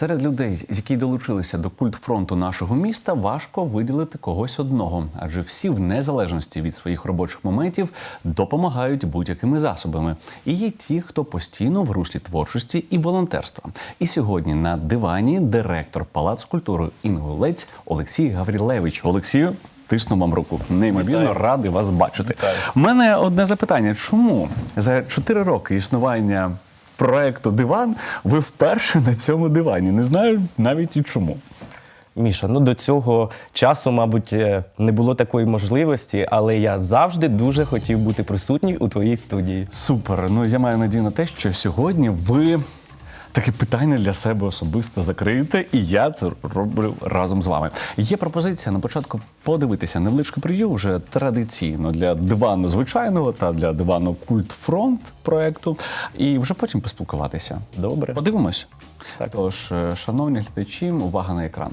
Серед людей, які долучилися до культфронту нашого міста, важко виділити когось одного, адже всі, в незалежності від своїх робочих моментів, допомагають будь-якими засобами. І є ті, хто постійно в руслі творчості і волонтерства. І сьогодні на дивані директор Палацу культури Інгулець Олексій Гаврілевич. Олексію. Тисну вам руку. Неймовірно радий вас бачити. Вітаю. У мене одне запитання: чому за 4 роки існування проекту Диван ви вперше на цьому дивані? Не знаю навіть і чому. Міша, ну до цього часу, мабуть, е, не було такої можливості, але я завжди дуже хотів бути присутній у твоїй студії. Супер. Ну я маю надію на те, що сьогодні ви таке питання для себе особисто закриєте, і я це роблю разом з вами. Є пропозиція на початку подивитися невеличку прев'ю вже традиційно для дивану звичайного та для дивану культ фронт проекту, і вже потім поспілкуватися. Добре. Подивимось. Так. Тож, е, шановні глядачі, увага на екран.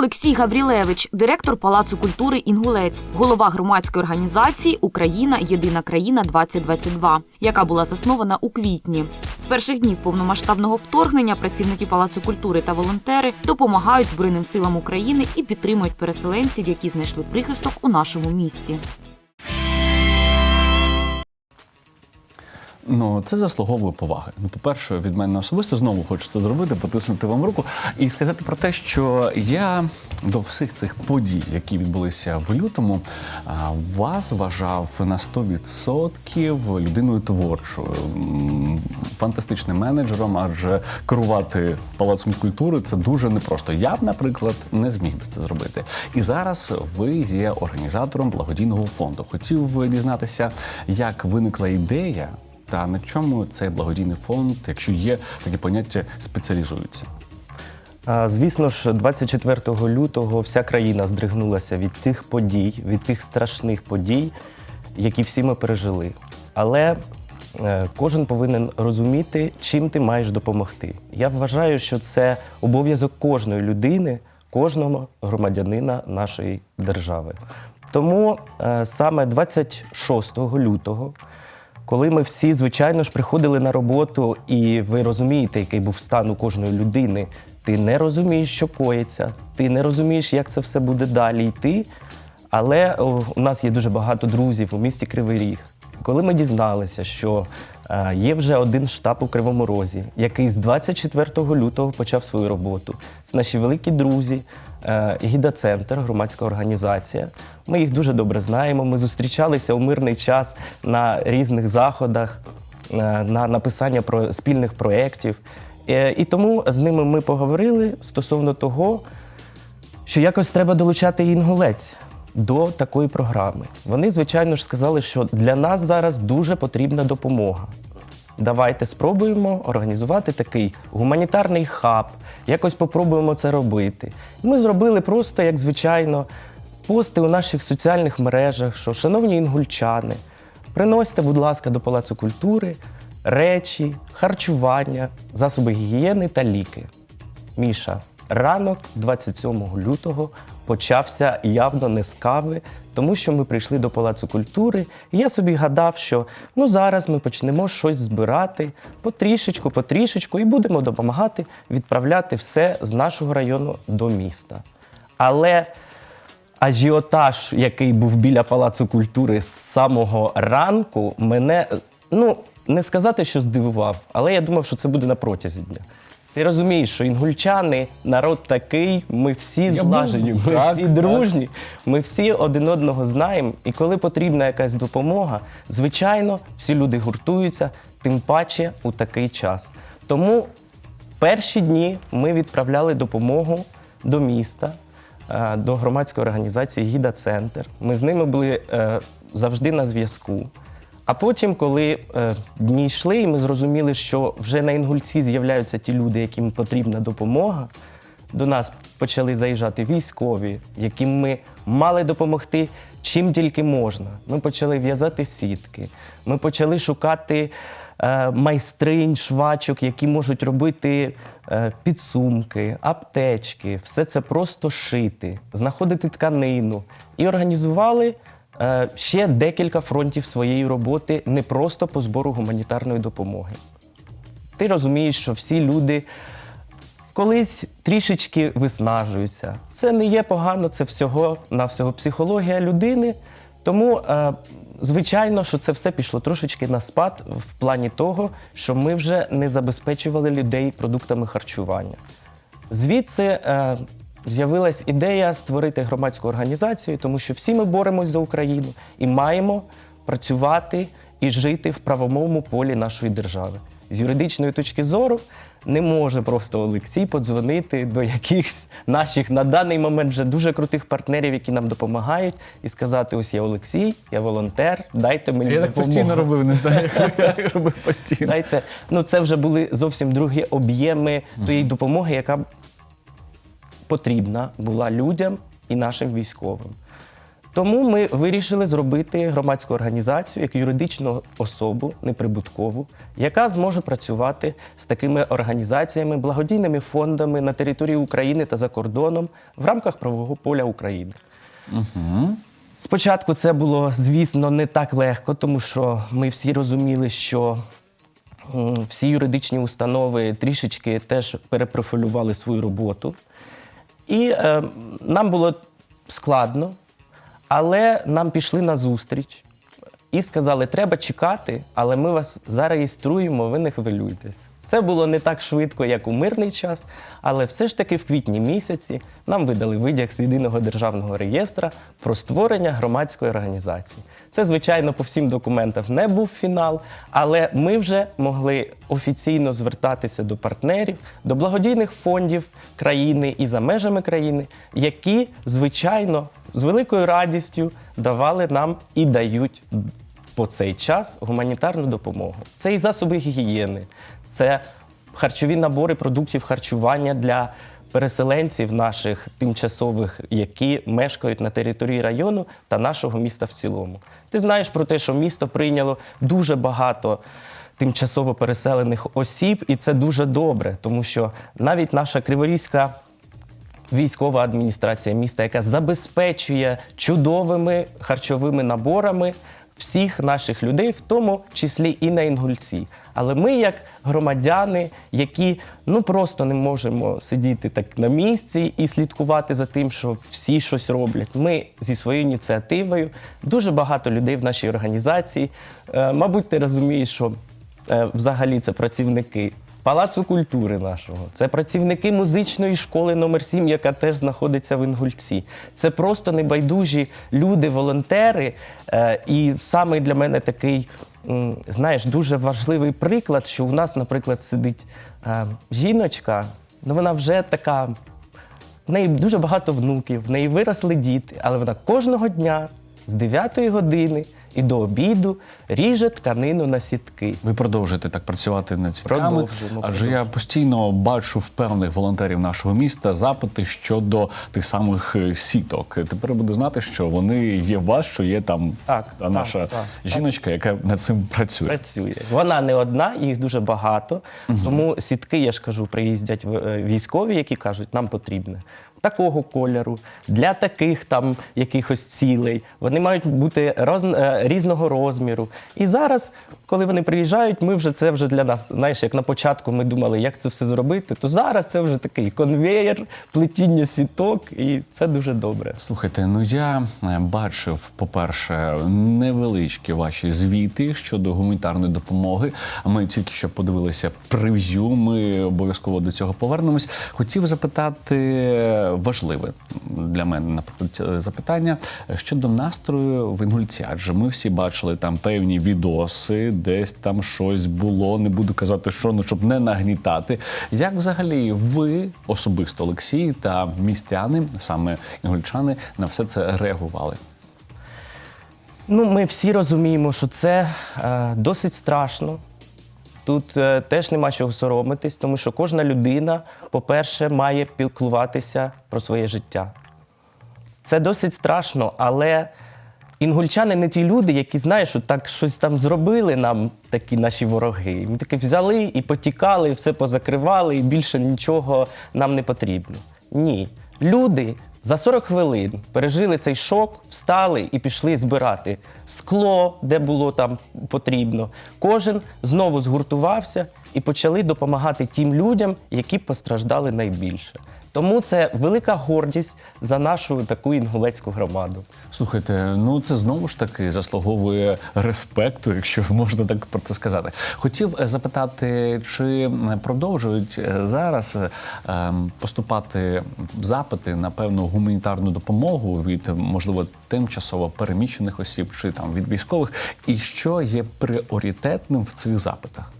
Олексій Гаврілевич, директор Палацу культури Інгулець, голова громадської організації Україна Єдина країна 2022 яка була заснована у квітні. З перших днів повномасштабного вторгнення працівники Палацу культури та волонтери допомагають Збройним силам України і підтримують переселенців, які знайшли прихисток у нашому місті. Ну, це заслуговує поваги. Ну, по-перше, від мене особисто знову хочу це зробити, потиснути вам руку і сказати про те, що я до всіх цих подій, які відбулися в лютому, вас вважав на 100% людиною творчою, фантастичним менеджером, адже керувати палацом культури це дуже непросто. Я б, наприклад, не зміг би це зробити. І зараз ви є організатором благодійного фонду. Хотів дізнатися, як виникла ідея. Та на чому цей благодійний фонд, якщо є таке поняття, спеціалізується? Звісно ж, 24 лютого вся країна здригнулася від тих подій, від тих страшних подій, які всі ми пережили. Але е, кожен повинен розуміти, чим ти маєш допомогти. Я вважаю, що це обов'язок кожної людини, кожного громадянина нашої держави. Тому е, саме 26 лютого коли ми всі, звичайно ж, приходили на роботу, і ви розумієте, який був стан у кожної людини, ти не розумієш, що коїться, ти не розумієш, як це все буде далі йти. Але у нас є дуже багато друзів у місті Кривий Ріг. Коли ми дізналися, що е, є вже один штаб у Кривому Розі, який з 24 лютого почав свою роботу. Це наші великі друзі, Гіда-центр, громадська організація. Ми їх дуже добре знаємо. Ми зустрічалися у мирний час на різних заходах, е, на написання про спільних проєктів. Е, І тому з ними ми поговорили стосовно того, що якось треба долучати інгулець до такої програми. Вони, звичайно ж, сказали, що для нас зараз дуже потрібна допомога. Давайте спробуємо організувати такий гуманітарний хаб, якось попробуємо це робити. Ми зробили просто, як звичайно, пости у наших соціальних мережах, що, шановні інгульчани, приносьте, будь ласка, до Палацу культури речі, харчування, засоби гігієни та ліки. Міша, ранок 27 лютого почався явно не з кави, тому що ми прийшли до Палацу культури. І я собі гадав, що ну зараз ми почнемо щось збирати потрішечку, потрішечку, і будемо допомагати відправляти все з нашого району до міста. Але ажіотаж, який був біля Палацу культури з самого ранку, мене ну не сказати, що здивував, але я думав, що це буде на протязі дня. Ти розумієш, що інгульчани народ такий, ми всі злажені, ми так, всі так. дружні, ми всі один одного знаємо. І коли потрібна якась допомога, звичайно, всі люди гуртуються, тим паче у такий час. Тому перші дні ми відправляли допомогу до міста, е, до громадської організації Гіда-центр. Ми з ними були е, завжди на зв'язку. А потім, коли е, дні йшли, і ми зрозуміли, що вже на Інгульці з'являються ті люди, яким потрібна допомога, до нас почали заїжджати військові, яким ми мали допомогти чим тільки можна. Ми почали в'язати сітки, ми почали шукати е, майстринь, швачок, які можуть робити е, підсумки, аптечки, все це просто шити, знаходити тканину і організували. Е, Ще декілька фронтів своєї роботи не просто по збору гуманітарної допомоги. ти розумієш, що всі люди колись трішечки виснажуються. Це не є погано, це всього на всього психологія людини. Тому, е, звичайно, що це все пішло трошечки на спад в плані того, що ми вже не забезпечували людей продуктами харчування. Звідси е, з'явилась ідея створити громадську організацію, тому що всі ми боремось за Україну і маємо працювати і жити в правовому полі нашої держави. З юридичної точки зору не може просто Олексій подзвонити до якихось наших на даний момент вже дуже крутих партнерів, які нам допомагають, і сказати: ось я Олексій, я волонтер, дайте мені Я так постійно робив, не знаю, як я робив постійно. Знаєте, ну це вже були зовсім другі об'єми тієї допомоги, яка потрібна була людям і нашим військовим. Тому ми вирішили зробити громадську організацію як юридичну особу, неприбуткову, яка зможе працювати з такими організаціями, благодійними фондами на території України та за кордоном в рамках правового поля України. Спочатку це було, звісно, не так легко, тому що ми всі розуміли, що всі юридичні установи трішечки теж перепрофілювали свою роботу. І е, нам було складно, але нам пішли на зустріч і сказали, треба чекати, але ми вас зареєструємо, ви не хвилюйтесь. Це було не так швидко, як у мирний час, але все ж таки в квітні місяці нам видали витяг з єдиного державного реєстра про створення громадської організації. Це, звичайно, по всім документам не був фінал, але ми вже могли офіційно звертатися до партнерів, до благодійних фондів країни і за межами країни, які, звичайно, з великою радістю давали нам і дають по цей час гуманітарну допомогу. Це і засоби гігієни, це харчові набори продуктів харчування для переселенців наших тимчасових, які мешкають на території району та нашого міста в цілому. Ти знаєш про те, що місто прийняло дуже багато тимчасово переселених осіб, і це дуже добре, тому що навіть наша криворізька військова адміністрація міста, яка забезпечує чудовими харчовими наборами всіх наших людей, в тому числі і на Інгульці. Але ми, як громадяни, які ну просто не можемо сидіти так на місці і слідкувати за тим, що всі щось роблять. Ми зі своєю ініціативою, дуже багато людей в нашій організації. Е, мабуть, ти розумієш, що е, взагалі це працівники Палацу культури нашого, це працівники музичної школи номер 7 яка теж знаходиться в Інгульці. Це просто небайдужі люди, волонтери. Е, і саме для мене такий, знаєш, дуже важливий приклад, що у нас, наприклад, сидить е, жіночка, ну вона вже така. В неї дуже багато внуків, в неї виросли діти, але вона кожного дня з 9 години і до обіду ріже тканину на сітки. Ви продовжуєте так працювати над сітками, Продовжуємо, адже я постійно бачу в певних волонтерів нашого міста запити щодо тих самих е, сіток. Тепер буду знати, що вони є у вас, що є там Так, та наша так, так, жіночка, яка над цим працює. Працює. Вона не одна, їх дуже багато. Тому сітки, я ж кажу, приїздять е, військові, які кажуть, нам потрібне. Такого кольору, для таких там якихось цілей. Вони мають бути роз, е, різного розміру. І зараз, коли вони приїжджають, ми вже це вже для нас, знаєш, як на початку ми думали, як це все зробити, то зараз це вже такий конвеєр, плетіння сіток, і це дуже добре. Слухайте, ну я е, бачив, по-перше, невеличкі ваші звіти щодо гуманітарної допомоги. Ми тільки що подивилися прев'ю. Ми обов'язково до цього повернемось. Хотів запитати важливе для мене наприклад, е, запитання щодо настрою в Інгульці. Адже ми всі бачили там певні відоси, десь там щось було. Не буду казати, що ну щоб не нагнітати. Як взагалі ви особисто Олексій та містяни, саме інгульчани, на все це реагували? Ну, ми всі розуміємо, що це е, досить страшно. Тут е, теж нема чого соромитись, тому що кожна людина, по-перше, має піклуватися про своє життя. Це досить страшно, але інгульчани не ті люди, які, знаєш, от так щось там зробили нам, такі наші вороги. Ми таки взяли і потікали, і все позакривали, і більше нічого нам не потрібно. Ні. Люди за 40 хвилин пережили цей шок, встали і пішли збирати скло, де було там потрібно. Кожен знову згуртувався і почали допомагати тим людям, які постраждали найбільше. Тому це велика гордість за нашу таку інгулецьку громаду. Слухайте, ну це знову ж таки заслуговує респекту, якщо можна так про це сказати. Хотів е, запитати, чи продовжують е, зараз е, ем, поступати запити на певну гуманітарну допомогу від можливо тимчасово переміщених осіб чи там від військових, і що є пріоритетним в цих запитах?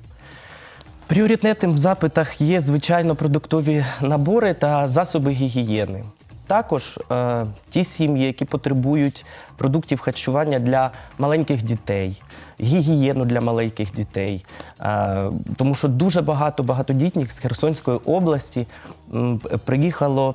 Пріоритетним в запитах є, звичайно, продуктові набори та засоби гігієни. Також е, ті сім'ї, які потребують продуктів харчування для маленьких дітей, гігієну для маленьких дітей. Е, тому що дуже багато багатодітних з Херсонської області м, приїхало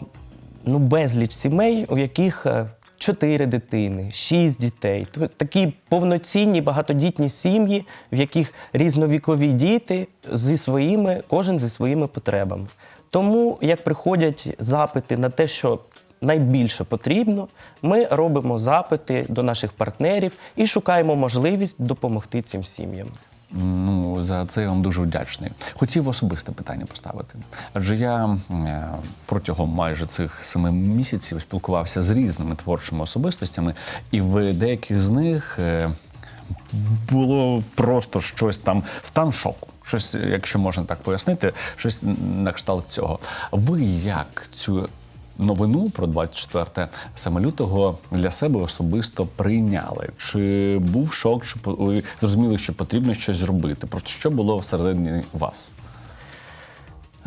ну, безліч сімей, у яких е, чотири дитини, шість дітей. Такі повноцінні багатодітні сім'ї, в яких різновікові діти зі своїми, кожен зі своїми потребами. Тому, як приходять запити на те, що найбільше потрібно, ми робимо запити до наших партнерів і шукаємо можливість допомогти цим сім'ям. Ну, за це я вам дуже вдячний. Хотів особисте питання поставити. Адже я е, протягом майже цих семи місяців спілкувався з різними творчими особистостями, і в деяких з них е, було просто щось там стан шоку. Щось, якщо можна так пояснити, щось на кшталт цього. Ви як цю новину про 24 саме лютого для себе особисто прийняли? Чи був шок, чи ви зрозуміли, що потрібно щось зробити? Просто що було всередині вас?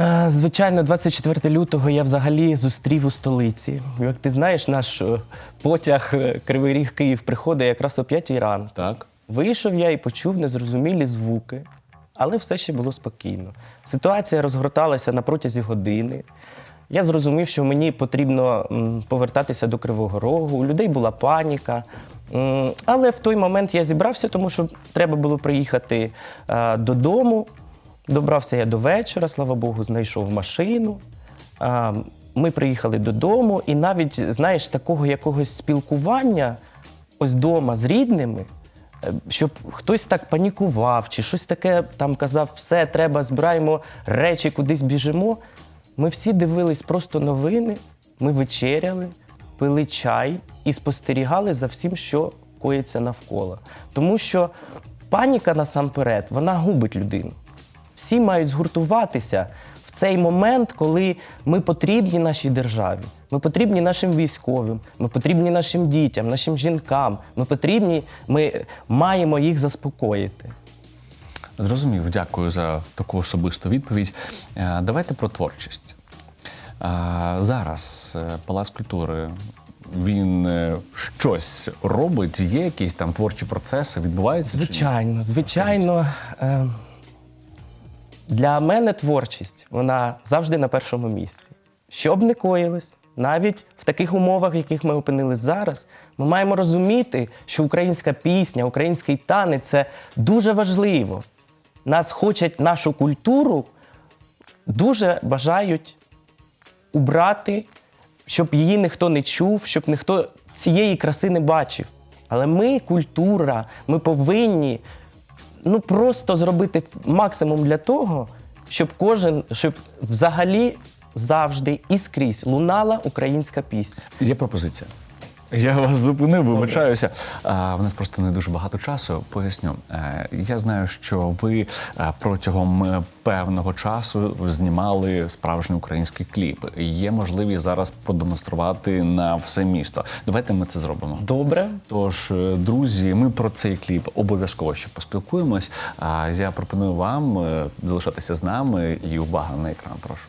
Е, Звичайно, 24 лютого я взагалі зустрів у столиці. Як ти знаєш, наш е, потяг е, Кривий Ріг Київ приходить якраз о 5 ранку. Так. Вийшов я і почув незрозумілі звуки, але все ще було спокійно. Ситуація розгорталася на протязі години. Я зрозумів, що мені потрібно повертатися до Кривого Рогу. У людей була паніка. Але в той момент я зібрався, тому що треба було приїхати е, додому. Добрався я до вечора, слава Богу, знайшов машину. Ми приїхали додому, і навіть, знаєш, такого якогось спілкування ось дома з рідними, е, щоб хтось так панікував, чи щось таке там казав, все, треба, збираємо речі, кудись біжимо. Ми всі дивились просто новини, ми вечеряли, пили чай і спостерігали за всім, що коїться навколо. Тому що паніка насамперед, вона губить людину. Всі мають згуртуватися в цей момент, коли ми потрібні нашій державі, ми потрібні нашим військовим, ми потрібні нашим дітям, нашим жінкам. Ми потрібні, ми маємо їх заспокоїти. Зрозумів, дякую за таку особисту відповідь. Е, Давайте про творчість. Е, Зараз е, Палац культури. Він щось робить, є якісь там творчі процеси, відбуваються? Звичайно, звичайно. Для мене творчість вона завжди на першому місці. Що б не коїлось, навіть в таких умовах, в яких ми опинились зараз, ми маємо розуміти, що українська пісня, український танець це дуже важливо. Нас хочуть нашу культуру, дуже бажають убрати, щоб її ніхто не чув, щоб ніхто цієї краси не бачив. Але ми, культура, ми повинні ну, просто зробити максимум для того, щоб кожен, щоб взагалі завжди і скрізь лунала українська пісня. Є пропозиція. Я вас зупинив, вибачаюся. А, в нас просто не дуже багато часу. Поясню. Е, Я знаю, що ви е, протягом е, певного часу знімали справжній український кліп. Є можливість зараз продемонструвати на все місто. Давайте ми це зробимо. Добре? Тож, друзі, ми про цей кліп обов'язково ще поспілкуємось. А я пропоную вам залишатися з нами і увага на екран. Прошу.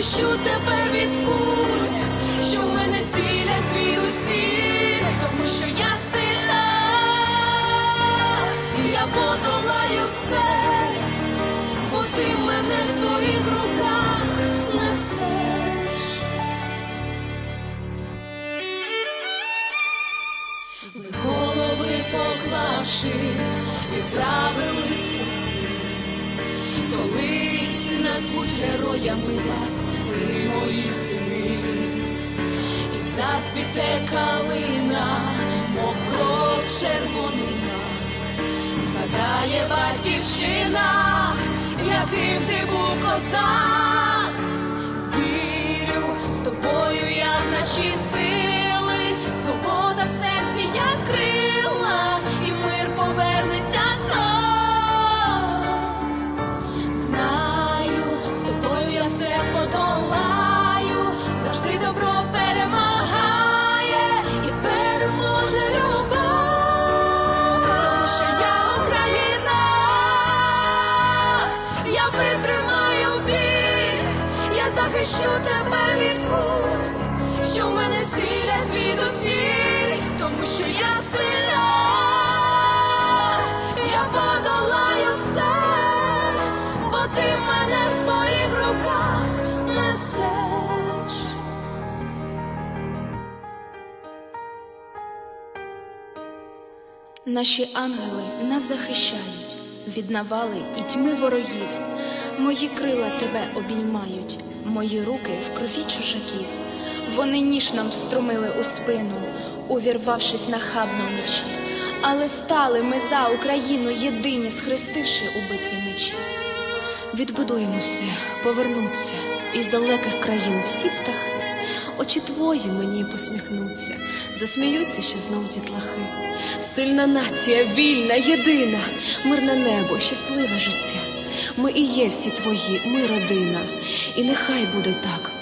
захищу тебе від куль, що в мене цілять звідусіль, тому що я сильна, я подолаю все, бо ти мене в своїх руках несеш. В голови поклавши, відправились назвуть героями вас, ви мої сини, і зацвіте калина, мов кров червоний мак, згадає батьківщина, яким ти був козак. Вірю з тобою, я в наші сили, свобода в серці, як крила, захищу тебе від що в мене цілять звідусіль, тому що я сильна, я подолаю все, бо ти мене в своїх руках несеш. Наші ангели нас захищають від навали і тьми ворогів. Мої крила тебе обіймають, мої руки в крові чужаків. Вони ніж нам встромили у спину, увірвавшись нахабно вночі. Але стали ми за Україну єдині, схрестивши у битві мечі. Відбудуємо все, повернуться із далеких країн всі птахи. Очі твої мені посміхнуться, засміються ще знов дітлахи. Сильна нація, вільна, єдина, мирне небо, щасливе життя. Ми і є всі твої, ми родина, і нехай буде так.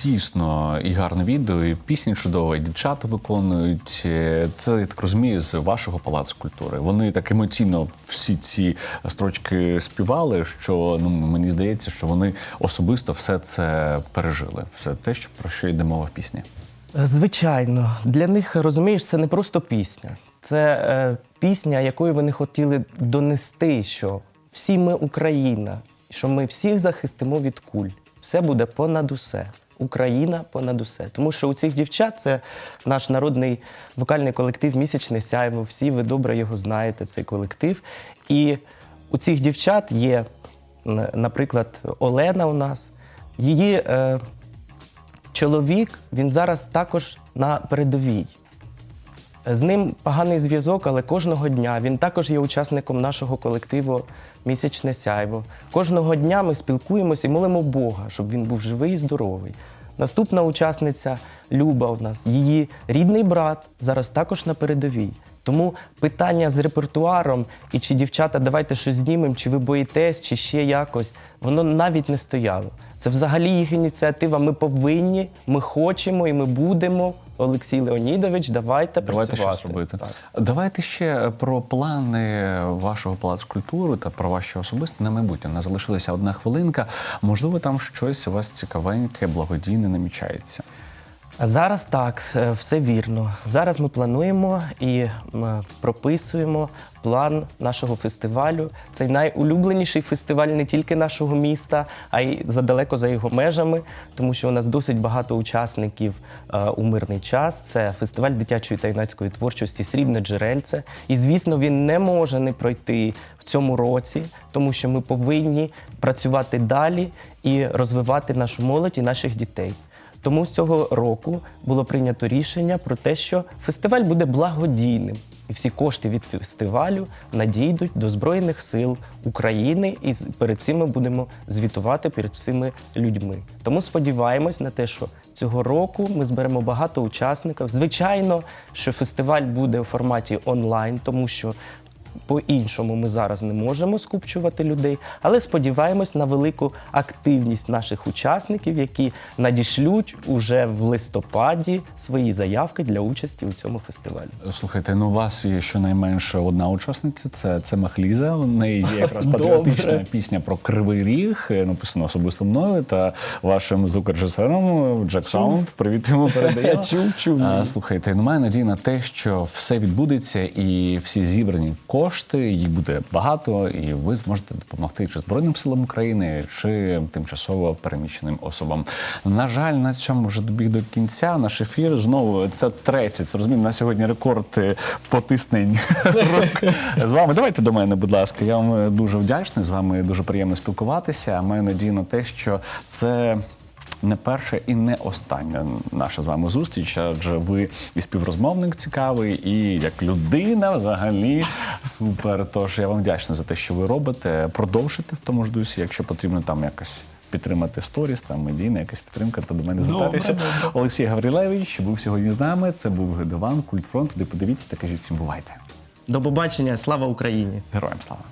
Дійсно, і гарне відео, і пісні чудово, і дівчата виконують. Е, Це, я так розумію, з вашого палацу культури. Вони так емоційно всі ці строчки співали, що ну, мені здається, що вони особисто все це пережили. Все те, що про що йде мова в пісні. Звичайно, для них розумієш, це не просто пісня. Це е, пісня, якою вони хотіли донести, що всі ми Україна, що ми всіх захистимо від куль. Все буде понад усе. Україна понад усе. Тому що у цих дівчат це наш народний вокальний колектив Місячне сяйво. Всі ви добре його знаєте, цей колектив. І у цих дівчат є, наприклад, Олена у нас. Її е, чоловік він зараз також на передовій. З ним поганий зв'язок, але кожного дня він також є учасником нашого колективу Місячне сяйво. Кожного дня ми спілкуємося і молимо Бога, щоб він був живий і здоровий. Наступна учасниця Люба у нас, її рідний брат зараз також на передовій. Тому питання з репертуаром і чи дівчата, давайте щось знімемо, чи ви боїтесь, чи ще якось, воно навіть не стояло. Це взагалі їх ініціатива. Ми повинні, ми хочемо і ми будемо. Олексій Леонідович, давайте, Давайте працювати. щось робити. Так. Давайте ще про плани вашого палацу культури та про ваші особисте на майбутнє. Не залишилася одна хвилинка. Можливо, там щось у вас цікавеньке, благодійне намічається. Зараз так, е, все вірно. Зараз ми плануємо і прописуємо план нашого фестивалю. Це найулюбленіший фестиваль не тільки нашого міста, а й задалеко за його межами, тому що у нас досить багато учасників е, у мирний час. Це фестиваль дитячої та юнацької творчості Срібне джерельце. І звісно, він не може не пройти в цьому році, тому що ми повинні працювати далі і розвивати нашу молодь і наших дітей. Тому цього року було прийнято рішення про те, що фестиваль буде благодійним. і всі кошти від фестивалю надійдуть до Збройних сил України, і перед цим ми будемо звітувати перед всіми людьми. Тому сподіваємось на те, що цього року ми зберемо багато учасників. Звичайно, що фестиваль буде у форматі онлайн, тому що по-іншому ми зараз не можемо скупчувати людей, але сподіваємось на велику активність наших учасників, які надішлють уже в листопаді свої заявки для участі у цьому фестивалі. Слухайте, ну у вас є щонайменше одна учасниця, це, це Махліза. У неї є якраз Добре. патріотична пісня про Кривий Ріг, е, написана особисто мною та вашим звукорежисером Джек Саунд. Привіт йому передаємо. Чув, чув. Слухайте, ну маю надію на те, що все відбудеться і всі зібрані кошти, їх буде багато, і ви зможете допомогти чи Збройним силам України, чи тимчасово переміщеним особам. На жаль, на цьому вже добіг до кінця. Наш ефір знову це третє. Це розумію, на сьогодні рекорд е, потиснень з вами. Давайте до мене, будь ласка. Я вам дуже вдячний. З вами дуже приємно спілкуватися. Маю надію на те, що це не перша і не остання наша з вами зустріч, адже ви і співрозмовник цікавий, і як людина взагалі супер. Тож я вам вдячний за те, що ви робите. Продовжуйте в тому ж дусі, якщо потрібно там якось. Підтримати сторіс, там медійна якась підтримка, то до мене звертайтеся. Олексій Гаврилевич був сьогодні з нами. Це був Гедован, Культфронт. Де подивіться та кажіть всім бувайте. До побачення, слава Україні! Героям слава!